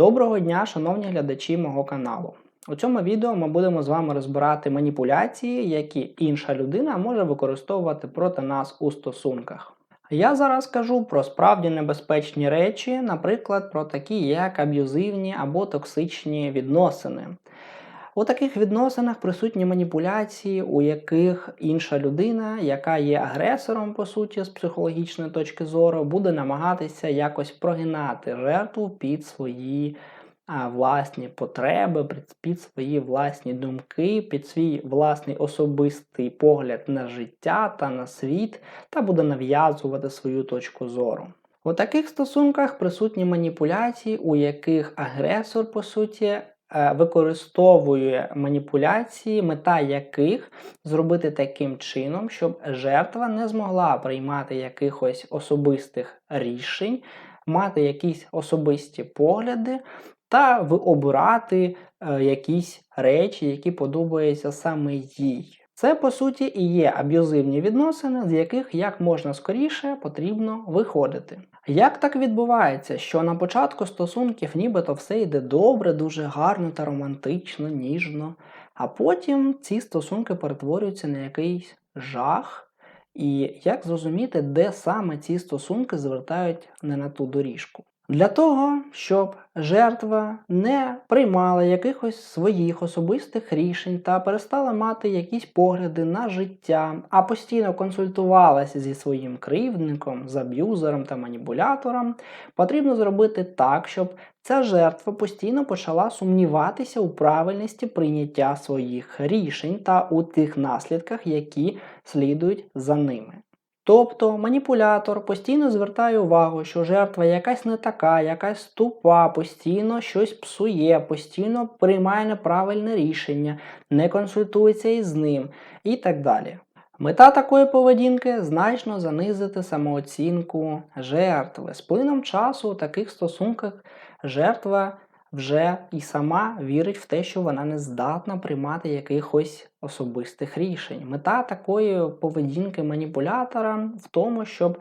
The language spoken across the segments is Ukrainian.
Доброго дня, шановні глядачі мого каналу. У цьому відео ми будемо з вами розбирати маніпуляції, які інша людина може використовувати проти нас у стосунках. Я зараз кажу про справді небезпечні речі, наприклад, про такі як аб'юзивні або токсичні відносини. У таких відносинах присутні маніпуляції, у яких інша людина, яка є агресором, по суті, з психологічної точки зору, буде намагатися якось прогинати жертву під свої а, власні потреби, під, свої власні думки, під свій власний особистий погляд на життя та на світ, та буде нав'язувати свою точку зору. У таких стосунках присутні маніпуляції, у яких агресор, по суті, використовує маніпуляції, мета яких зробити таким чином, щоб жертва не змогла приймати якихось особистих рішень, мати якісь особисті погляди та обирати е, якісь речі, які подобаються саме їй. Це по суті і є аб'юзивні відносини, з яких як можна скоріше потрібно виходити. Як так відбувається, що на початку стосунків нібито все йде добре, дуже гарно та романтично, ніжно, а потім ці стосунки перетворюються на якийсь жах, і як зрозуміти, де саме ці стосунки звертають не на ту доріжку? Для того, щоб жертва не приймала якихось своїх особистих рішень та перестала мати якісь погляди на життя, а постійно консультувалася зі своїм кривдником, з аб'юзером та маніпулятором, потрібно зробити так, щоб ця жертва постійно почала сумніватися у правильності прийняття своїх рішень та у тих наслідках, які слідують за ними. Тобто маніпулятор постійно звертає увагу, що жертва якась не така, якась тупа, постійно щось псує, постійно приймає неправильне рішення, не консультується із ним і так далі. Мета такої поведінки значно занизити самооцінку жертви. З плином часу у таких стосунках жертва вже і сама вірить в те, що вона не здатна приймати якихось особистих рішень. Мета такої поведінки маніпулятора в тому, щоб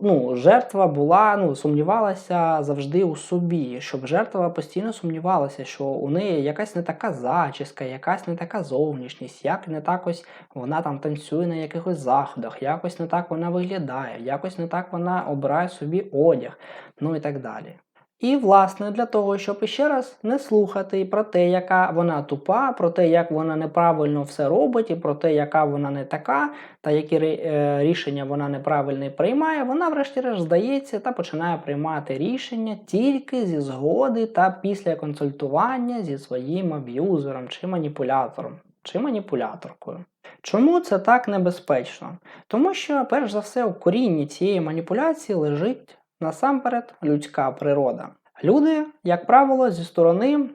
ну, Жертва була, ну, сумнівалася завжди у собі, щоб жертва постійно сумнівалася, що у неї якась не така зачіска, якась не така зовнішність, як не так ось вона там танцює на якихось заходах, якось не так вона виглядає, якось не так вона обирає собі одяг, ну і так далі. І, власне, для того, щоб іще раз не слухати про те, яка вона тупа, про те, як вона неправильно все робить, і про те, яка вона не така, та які е, рішення вона неправильно приймає, вона, врешті-решт, здається та починає приймати рішення тільки зі згоди та після консультування зі своїм аб'юзером чи маніпулятором, чи маніпуляторкою. Чому це так небезпечно? Тому що, перш за все, у корінні цієї маніпуляції лежить насамперед людська природа. Люди, як правило, зі сторони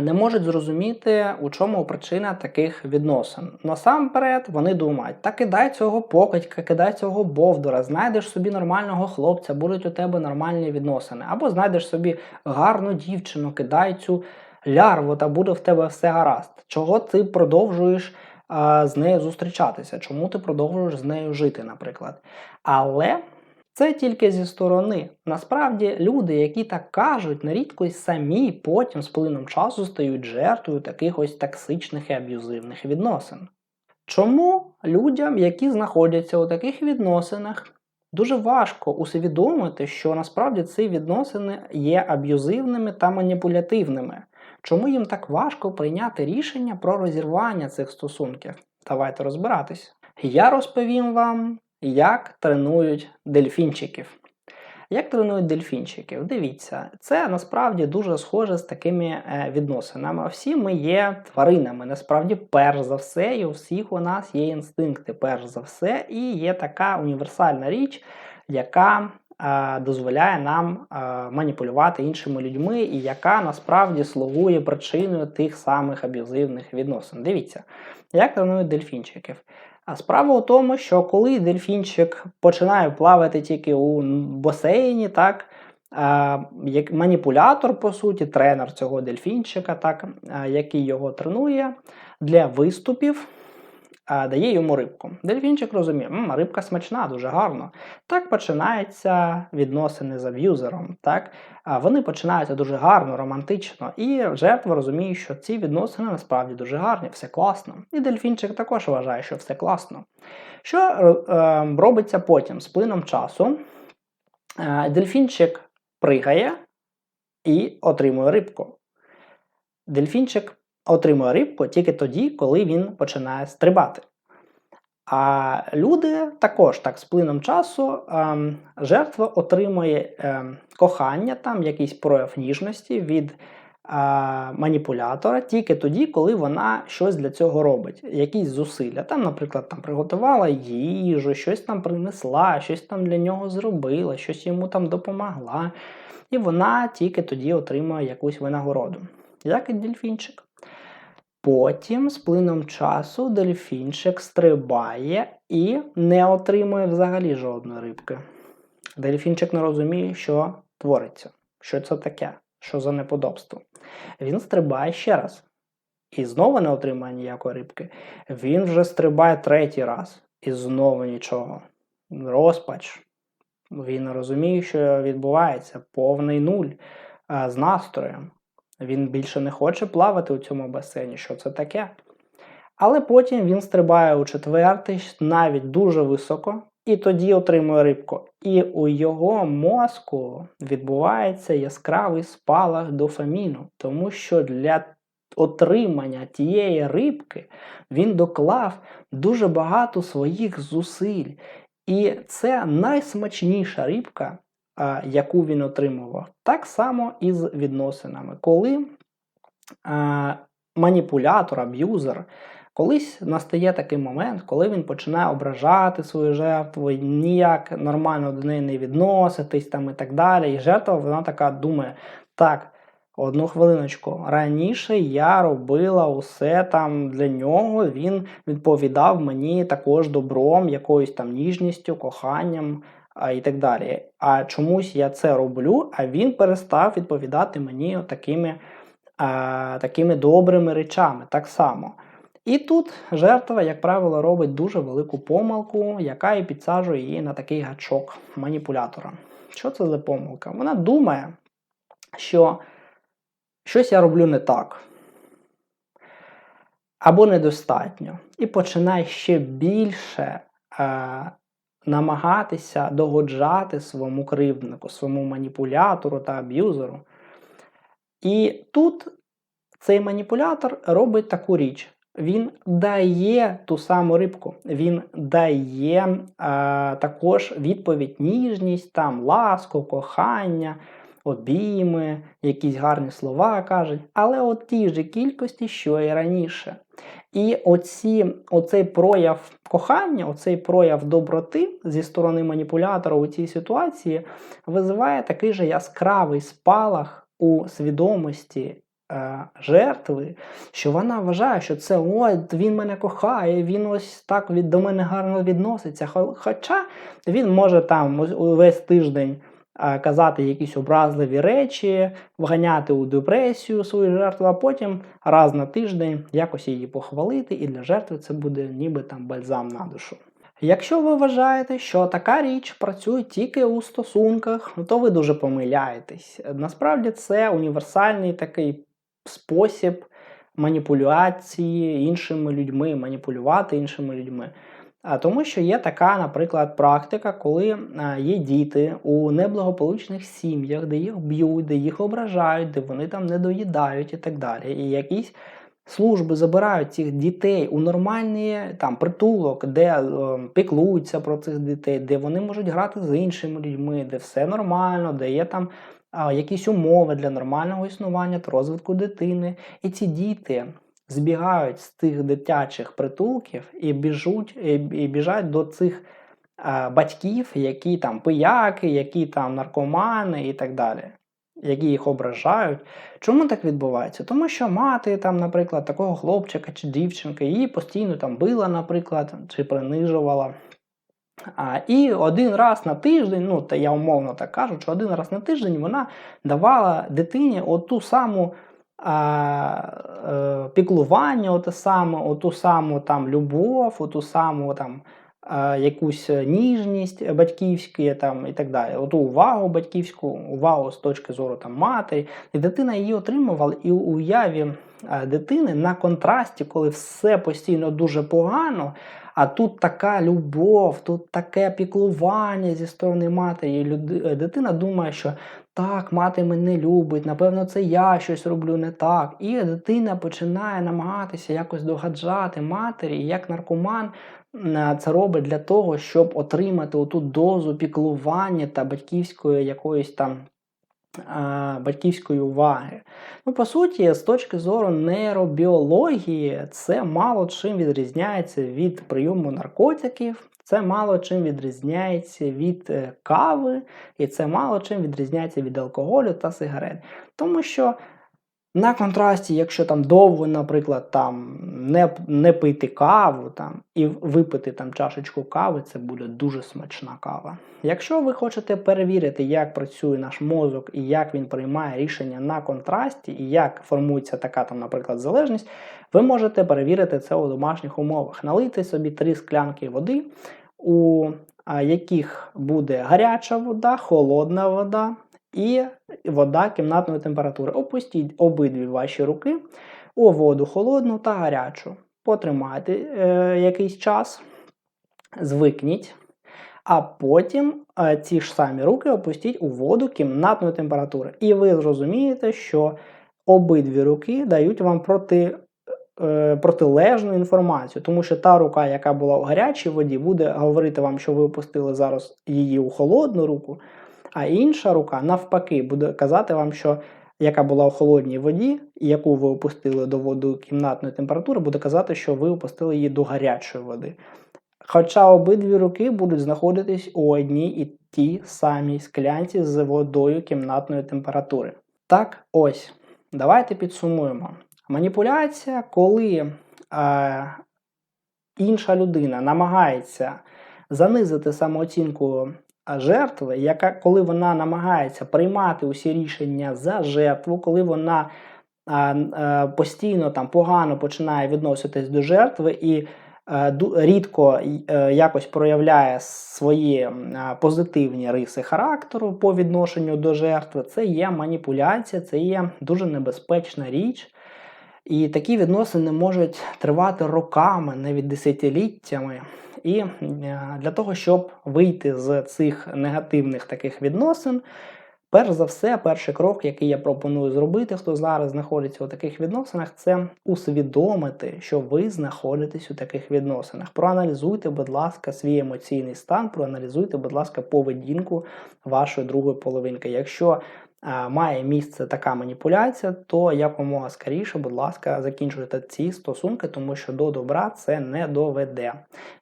не можуть зрозуміти, у чому причина таких відносин. Насамперед, вони думають, та кидай цього покидька, кидай цього бовдура, знайдеш собі нормального хлопця, будуть у тебе нормальні відносини. Або знайдеш собі гарну дівчину, кидай цю лярву, та буде в тебе все гаразд. Чого ти продовжуєш з нею зустрічатися? Чому ти продовжуєш з нею жити, наприклад? Але. Це тільки зі сторони. Насправді, люди, які так кажуть, нерідко й самі потім з плином часу стають жертвою таких ось токсичних і аб'юзивних відносин. Чому людям, які знаходяться у таких відносинах, дуже важко усвідомити, що насправді ці відносини є аб'юзивними та маніпулятивними? Чому їм так важко прийняти рішення про розірвання цих стосунків? Давайте розбиратись. Я розповім вам як тренують дельфінчиків. Як тренують дельфінчиків? Дивіться, це насправді дуже схоже з такими е, відносинами. Всі ми є тваринами. Насправді, перш за все, і у всіх у нас є інстинкти, перш за все, і є така універсальна річ, яка е, дозволяє нам е, маніпулювати іншими людьми, і яка насправді слугує причиною тих самих аб'юзивних відносин. Дивіться, як тренують дельфінчиків. А справа у тому, що коли дельфінчик починає плавати тільки у басейні, так, як маніпулятор, по суті, тренер цього дельфінчика, так, який його тренує для виступів, а, дає йому рибку. Дельфінчик розуміє, М, рибка смачна, дуже гарно. Так починаються відносини з аб'юзером. Так? А вони починаються дуже гарно, романтично, і жертва розуміє, що ці відносини насправді дуже гарні, все класно. І дельфінчик також вважає, що все класно. Що е, робиться потім з плином часу? Е, дельфінчик пригає і отримує рибку. Дельфінчик отримує рибку тільки тоді, коли він починає стрибати. А люди також так з плином часу ем, жертва отримує ем, кохання, там якийсь прояв ніжності від е, маніпулятора тільки тоді, коли вона щось для цього робить, якісь зусилля. Там, наприклад, там приготувала їжу, щось там принесла, щось там для нього зробила, щось йому там допомогла. І вона тільки тоді отримує якусь винагороду. Як і дельфінчик. Потім, з плином часу, дельфінчик стрибає і не отримує взагалі жодної рибки. Дельфінчик не розуміє, що твориться, що це таке, що за неподобство. Він стрибає ще раз. І знову не отримає ніякої рибки. Він вже стрибає третій раз і знову нічого. Розпач. Він розуміє, що відбувається повний нуль з настроєм. Він більше не хоче плавати у цьому басейні, що це таке. Але потім він стрибає у четвертий, навіть дуже високо, і тоді отримує рибку. І у його мозку відбувається яскравий спалах дофаміну, тому що для отримання тієї рибки він доклав дуже багато своїх зусиль. І це найсмачніша рибка, яку він отримував. Так само і з відносинами. Коли маніпулятор, аб'юзер, колись настає такий момент, коли він починає ображати свою жертву, ніяк нормально до неї не відноситись там і так далі. І жертва вона така думає: так. Одну хвилиночку. Раніше я робила усе там для нього. Він відповідав мені також добром, якоюсь там ніжністю, коханням і так далі. А чомусь я це роблю, а він перестав відповідати мені такими, а, такими добрими речами так само. І тут жертва, як правило, робить дуже велику помилку, яка і підсаджує її на такий гачок маніпулятора. Що це за помилка? Вона думає, що щось я роблю не так. Або недостатньо. І починає ще більше намагатися догоджати своєму кривднику, своєму маніпулятору та аб'юзеру. І тут цей маніпулятор робить таку річ. Він дає ту саму рибку, він дає е, також відповідь, ніжність, там, ласку, кохання, обійми, якісь гарні слова кажуть, але от ті ж кількості, що і раніше. І оці, оцей прояв кохання, оцей прояв доброти зі сторони маніпулятора у цій ситуації визиває такий же яскравий спалах у свідомості. Е, жертви, що вона вважає, що це от він мене кохає, він ось так від, до мене гарно відноситься. Хоча він може там увесь тиждень казати якісь образливі речі, вганяти у депресію свою жертву, а потім раз на тиждень якось її похвалити, і для жертви це буде ніби там бальзам на душу. Якщо ви вважаєте, що така річ працює тільки у стосунках, то ви дуже помиляєтесь. Насправді це універсальний такий спосіб маніпуляції іншими людьми, маніпулювати іншими людьми. Тому що є така, наприклад, практика, коли є діти у неблагополучних сім'ях, де їх б'ють, де їх ображають, де вони там не доїдають і так далі. І якісь служби забирають цих дітей у нормальний там притулок, де е, піклуються про цих дітей, де вони можуть грати з іншими людьми, де все нормально, де є там. Якісь умови для нормального існування та розвитку дитини. І ці діти збігають з тих дитячих притулків і біжуть, і біжать до цих а, батьків, які там пияки, які там наркомани і так далі, які їх ображають. Чому так відбувається? Тому що мати, там, наприклад, такого хлопчика чи дівчинки її постійно там била, наприклад, чи принижувала. А, І один раз на тиждень, ну та я умовно так кажу, що один раз на тиждень вона давала дитині оту саму а, е, піклування, оте саме, оту саму там любов, оту саму там е, якусь ніжність батьківську там, і так далі. Оту увагу батьківську, увагу з точки зору там матері. І дитина її отримувала, і у уяві дитини на контрасті, коли все постійно дуже погано. А тут така любов, тут таке піклування зі сторони матері. Е, дитина думає, що так, мати мене любить, напевно, це я щось роблю не так. І дитина починає намагатися якось догаджати матері, як наркоман це робить для того, щоб отримати оту дозу піклування та батьківської якоїсь там. Батьківської уваги. Ну, по суті, з точки зору нейробіології, це мало чим відрізняється від прийому наркотиків, це мало чим відрізняється від е, кави, і це мало чим відрізняється від алкоголю та сигарет. Тому що на контрасті, якщо там довго, наприклад, там не, не пити каву там, і випити там чашечку кави, це буде дуже смачна кава. Якщо ви хочете перевірити, як працює наш мозок і як він приймає рішення на контрасті, і як формується така там, наприклад, залежність, ви можете перевірити це у домашніх умовах. Налийте собі три склянки води, у яких буде гаряча вода, холодна вода і вода кімнатної температури. Опустіть обидві ваші руки у воду холодну та гарячу. Потримайте е, якийсь час, звикніть, а потім е, ці ж самі руки опустіть у воду кімнатної температури. І ви зрозумієте, що обидві руки дають вам проти. е, Протилежну інформацію, тому що та рука, яка була у гарячій воді, буде говорити вам, що ви опустили зараз її у холодну руку, а інша рука, навпаки, буде казати вам, що яка була у холодній воді, яку ви опустили до води кімнатної температури, буде казати, що ви опустили її до гарячої води. Хоча обидві руки будуть знаходитись у одній і тій самій склянці з водою кімнатної температури. Так, ось, давайте підсумуємо. Маніпуляція, коли е, інша людина намагається занизити самооцінку а жертви, яка коли вона намагається приймати усі рішення за жертву, коли вона а, а, постійно там погано починає відноситись до жертви і а, ду- рідко е, якось проявляє свої а, позитивні риси характеру по відношенню до жертви, це є маніпуляція, це є дуже небезпечна річ. І такі відносини можуть тривати роками, навіть десятиліттями. І е, для того, щоб вийти з цих негативних таких відносин, перш за все, перший крок, який я пропоную зробити, хто зараз знаходиться у таких відносинах, це усвідомити, що ви знаходитесь у таких відносинах. Проаналізуйте, будь ласка, свій емоційний стан, проаналізуйте, будь ласка, поведінку вашої другої половинки. Якщо має місце така маніпуляція, то якомога скоріше, будь ласка, закінчуйте ці стосунки, тому що до добра це не доведе.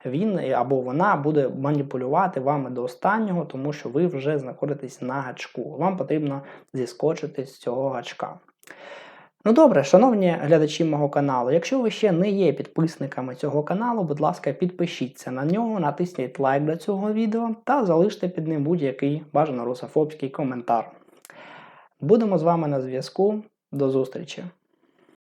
Він е, або вона буде маніпулювати вами до останнього, тому що ви вже знаходитесь на гачку. Вам потрібно зіскочити з цього гачка. Ну добре, шановні глядачі мого каналу, якщо ви ще не є підписниками цього каналу, будь ласка, підпишіться на нього, натисніть лайк до цього відео та залиште під ним будь-який бажано русофобський коментар. Будемо з вами на зв'язку. До зустрічі!